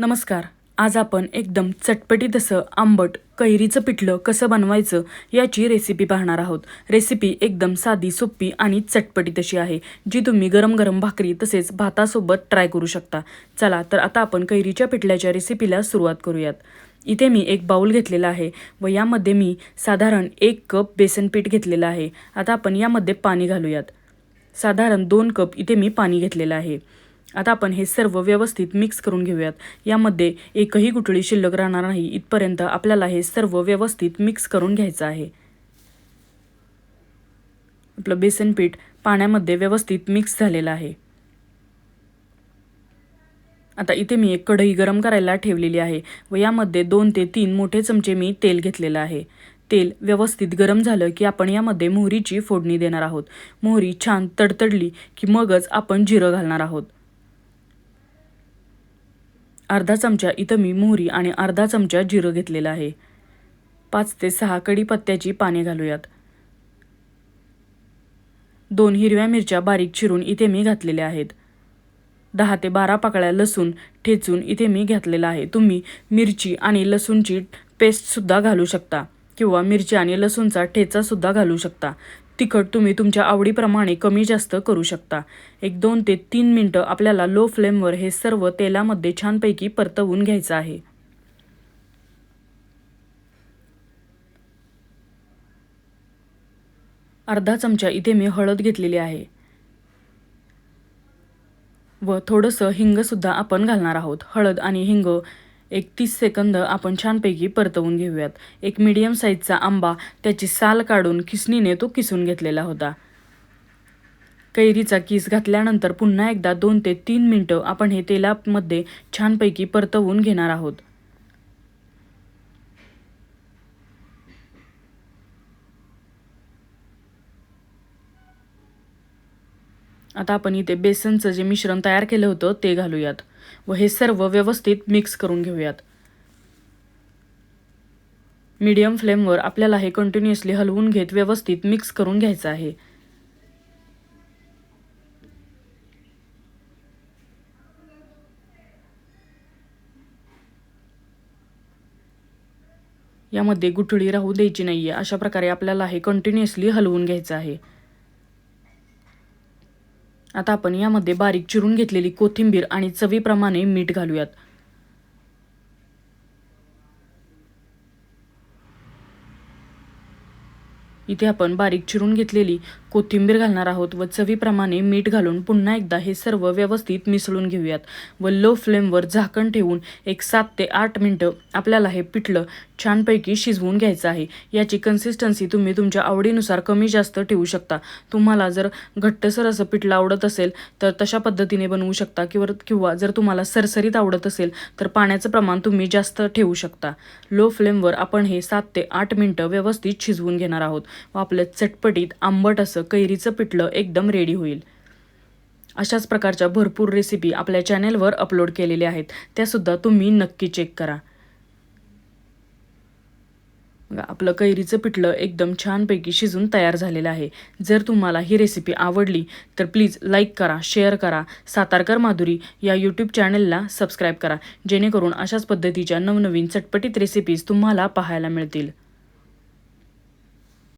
नमस्कार. आज आपण एकदम चटपटीत असं आंबट कैरीचं पिठलं कसं बनवायचं याची रेसिपी पाहणार आहोत. रेसिपी एकदम साधी सोपी आणि चटपटीत अशी आहे जी तुम्ही गरम गरम भाकरी तसेच भातासोबत ट्राय करू शकता. चला तर आता आपण कैरीच्या पिठल्याच्या रेसिपीला सुरुवात करूयात. इथे मी एक बाऊल घेतलेला आहे व यामध्ये मी साधारण एक कप बेसन पीठ घेतलेलं आहे. आता आपण यामध्ये पाणी घालूयात. साधारण दोन कप इथे मी पाणी घेतलेलं आहे. आता आपण हे सर्व व्यवस्थित मिक्स करून घेऊयात. यामध्ये एकही गुठळी शिल्लक राहणार नाही. इथपर्यंत आपल्याला हे सर्व व्यवस्थित मिक्स करून घ्यायचं आहे. आपलं बेसन पीठ पाण्यामध्ये व्यवस्थित मिक्स झालेलं आहे. आता इथे मी एक कढई गरम करायला ठेवलेली आहे व यामध्ये दोन ते तीन मोठे चमचे मी तेल घेतलेलं आहे. तेल व्यवस्थित गरम झालं की आपण यामध्ये मोहरीची फोडणी देणार आहोत. मोहरी छान तडतडली की मगच आपण जिरं घालणार आहोत. अर्धा चमचा इथं मी मोहरी आणि अर्धा चमचा जिरं घेतलेलं आहे. पाच ते सहा कढीपत्त्याची पाने घालूयात. दोन हिरव्या मिरच्या बारीक चिरून इथे मी घातलेल्या आहेत. दहा ते बारा पाकळ्या लसूण ठेचून इथे मी घातलेला आहे. तुम्ही मिरची आणि लसूणची पेस्टसुद्धा घालू शकता किंवा मिरची आणि लसूणचा ठेचासुद्धा घालू शकता. तिखट तुम्ही तुमच्या आवडीप्रमाणे कमी जास्त करू शकता. एक दोन ते तीन मिनटं आपल्याला लो फ्लेमवर हे सर्व तेलामध्ये छानपैकी परतवून घ्यायचं आहे. अर्धा चमचा इथे मी हळद घेतलेली आहे. व थोडंसं हिंगसुद्धा आपण घालणार आहोत. हळद आणि हिंग एक तीस सेकंद आपण छानपैकी परतवून घेऊयात. एक मीडियम साईजचा आंबा त्याची साल काढून किसणीने तो किसून घेतलेला होता. कैरीचा किस घातल्यानंतर पुन्हा एकदा दोन ते तीन मिनटं आपण हे तेलामध्ये छानपैकी परतवून घेणार आहोत. आता आपण इथे बेसनचं जे मिश्रण तयार केलं होतं ते घालूयात. व हे सर्व व्यवस्थित मिक्स करून घेऊयात. मीडियम फ्लेमवर आपल्याला हे कंटिन्युअसली हलवून घेत व्यवस्थित मिक्स करून घ्यायचं आहे. यामध्ये गुठळी राहू द्यायची नाहीये. अशा प्रकारे आपल्याला हे कंटिन्युअसली हलवून घ्यायचं आहे. आता आपण यामध्ये बारीक चिरून घेतलेली कोथिंबीर आणि चवीप्रमाणे मीठ घालूयात. इथे आपण बारीक चिरून घेतलेली कोथिंबीर घालणार आहोत व चवीप्रमाणे मीठ घालून पुन्हा एकदा हे सर्व व्यवस्थित मिसळून घेऊयात व लो फ्लेमवर झाकण ठेवून एक सात ते आठ मिनटं आपल्याला हे पिठलं छानपैकी शिजवून घ्यायचं आहे. याची कन्सिस्टन्सी तुम्ही तुमच्या आवडीनुसार कमी जास्त ठेवू शकता. तुम्हाला जर घट्टसर असं पिठलं आवडत असेल तर तशा पद्धतीने बनवू शकता किंवा किंवा जर तुम्हाला सरसरीत आवडत असेल तर पाण्याचं प्रमाण तुम्ही जास्त ठेवू शकता. लो फ्लेमवर आपण हे सात ते आठ मिनटं व्यवस्थित शिजवून घेणार आहोत. व आपलं चटपटीत आंबट असं कैरीचं पिठलं एकदम रेडी होईल. अशाच प्रकारच्या भरपूर रेसिपी आपल्या चॅनेलवर अपलोड केलेल्या आहेत. त्यासुद्धा तुम्ही नक्की चेक करा. आपलं कैरीचं पिठलं एकदम छानपैकी शिजून तयार झालेलं आहे. जर तुम्हाला ही रेसिपी आवडली तर प्लीज लाईक करा शेअर करा. सातारकर माधुरी या यूट्यूब चॅनलला सबस्क्राईब करा. जेणेकरून अशाच पद्धतीच्या नवनवीन चटपटीत रेसिपीज तुम्हाला पाहायला मिळतील.